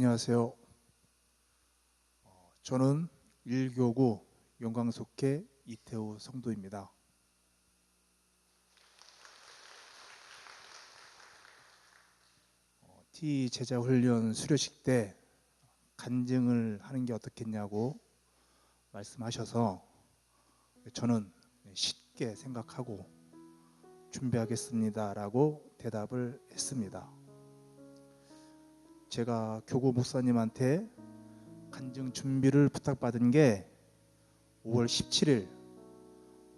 안녕하세요. 어, 저는 일교구 영광속회 이태호 성도입니다. 어, T 제자 훈련 수료식 때 간증을 하는 게 어떻겠냐고 말씀하셔서 저는 쉽게 생각하고 준비하겠습니다라고 대답을 했습니다. 제가 교구 목사님한테 간증 준비를 부탁받은 게 5월 17일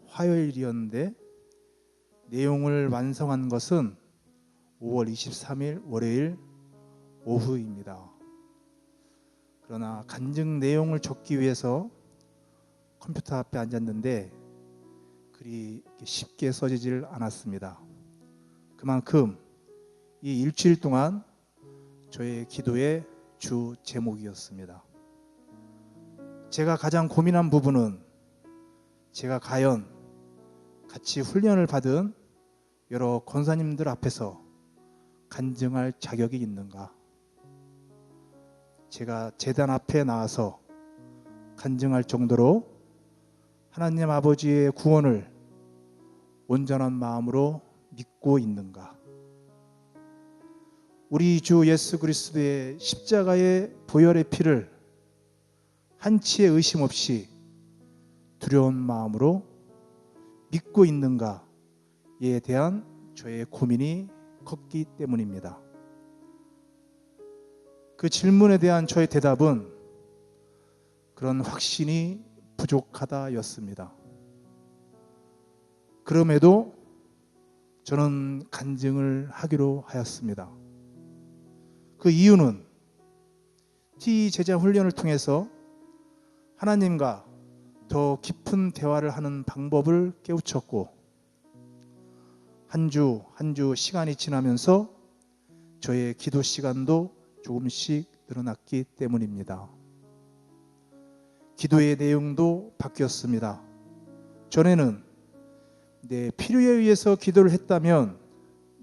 화요일이었는데 내용을 완성한 것은 5월 23일 월요일 오후입니다. 그러나 간증 내용을 적기 위해서 컴퓨터 앞에 앉았는데 글이 쉽게 써지질 않았습니다. 그만큼 이 일주일 동안 저의 기도의 주 제목이었습니다. 제가 가장 고민한 부분은 제가 과연 같이 훈련을 받은 여러 권사님들 앞에서 간증할 자격이 있는가? 제가 재단 앞에 나와서 간증할 정도로 하나님 아버지의 구원을 온전한 마음으로 믿고 있는가? 우리 주 예수 그리스도의 십자가의 보혈의 피를 한치의 의심 없이 두려운 마음으로 믿고 있는가에 대한 저의 고민이 컸기 때문입니다. 그 질문에 대한 저의 대답은 그런 확신이 부족하다였습니다. 그럼에도 저는 간증을 하기로 하였습니다. 그 이유는 T 제자 훈련을 통해서 하나님과 더 깊은 대화를 하는 방법을 깨우쳤고 한 주 한 주 시간이 지나면서 저의 기도 시간도 조금씩 늘어났기 때문입니다. 기도의 내용도 바뀌었습니다. 전에는 내 필요에 의해서 기도를 했다면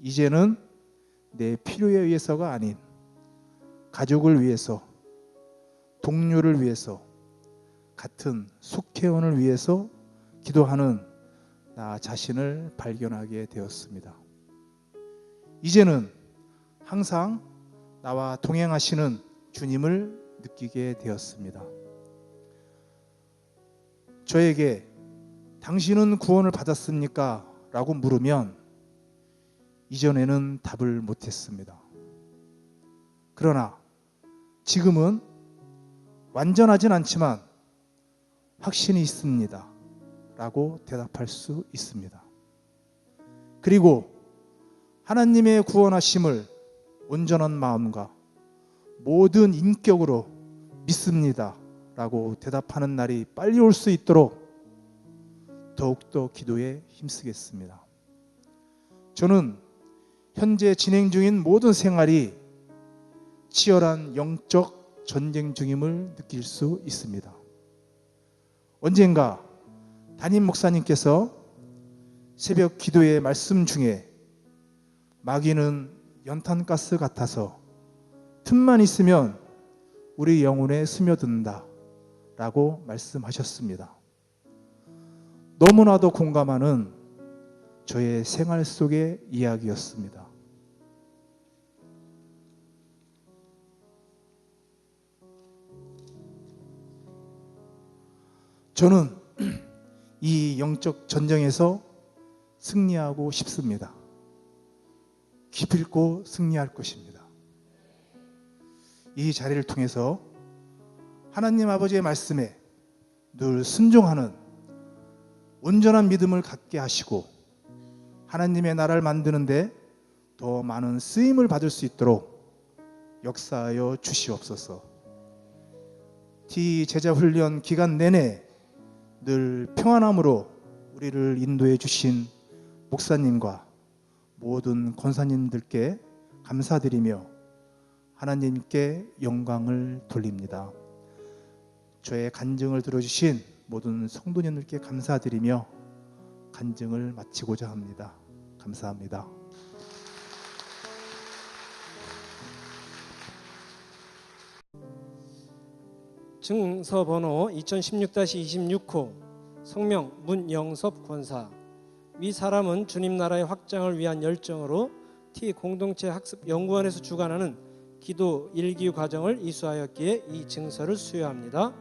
이제는 내 필요에 의해서가 아닌 가족을 위해서 동료를 위해서 같은 속회원을 위해서 기도하는 나 자신을 발견하게 되었습니다. 이제는 항상 나와 동행하시는 주님을 느끼게 되었습니다. 저에게 당신은 구원을 받았습니까? 라고 물으면 이전에는 답을 못했습니다. 그러나 지금은 완전하진 않지만 확신이 있습니다. 라고 대답할 수 있습니다. 그리고 하나님의 구원하심을 온전한 마음과 모든 인격으로 믿습니다. 라고 대답하는 날이 빨리 올 수 있도록 더욱더 기도에 힘쓰겠습니다. 저는 현재 진행 중인 모든 생활이 치열한 영적 전쟁 중임을 느낄 수 있습니다. 언젠가 담임 목사님께서 새벽 기도의 말씀 중에 마귀는 연탄가스 같아서 틈만 있으면 우리 영혼에 스며든다 라고 말씀하셨습니다. 너무나도 공감하는 저의 생활 속의 이야기였습니다. 저는 이 영적 전쟁에서 승리하고 싶습니다. 기필코 승리할 것입니다. 이 자리를 통해서 하나님 아버지의 말씀에 늘 순종하는 온전한 믿음을 갖게 하시고 하나님의 나라를 만드는데 더 많은 쓰임을 받을 수 있도록 역사하여 주시옵소서. T 제자 훈련 기간 내내 늘 평안함으로 우리를 인도해 주신 목사님과 모든 권사님들께 감사드리며 하나님께 영광을 돌립니다. 저의 간증을 들어주신 모든 성도님들께 감사드리며 간증을 마치고자 합니다. 감사합니다. 증서 번호 2016-26호 성명 문영섭 권사 위 사람은 주님 나라의 확장을 위한 열정으로 T 공동체 학습 연구원에서 주관하는 기도 일기 과정을 이수하였기에 이 증서를 수여합니다.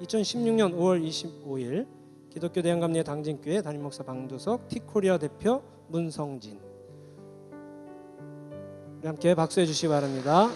2016년 5월 25일 기독교 대한감리회 당진교회 담임 목사 방두석 티코리아 대표 문성진 함께 박수해 주시기 바랍니다.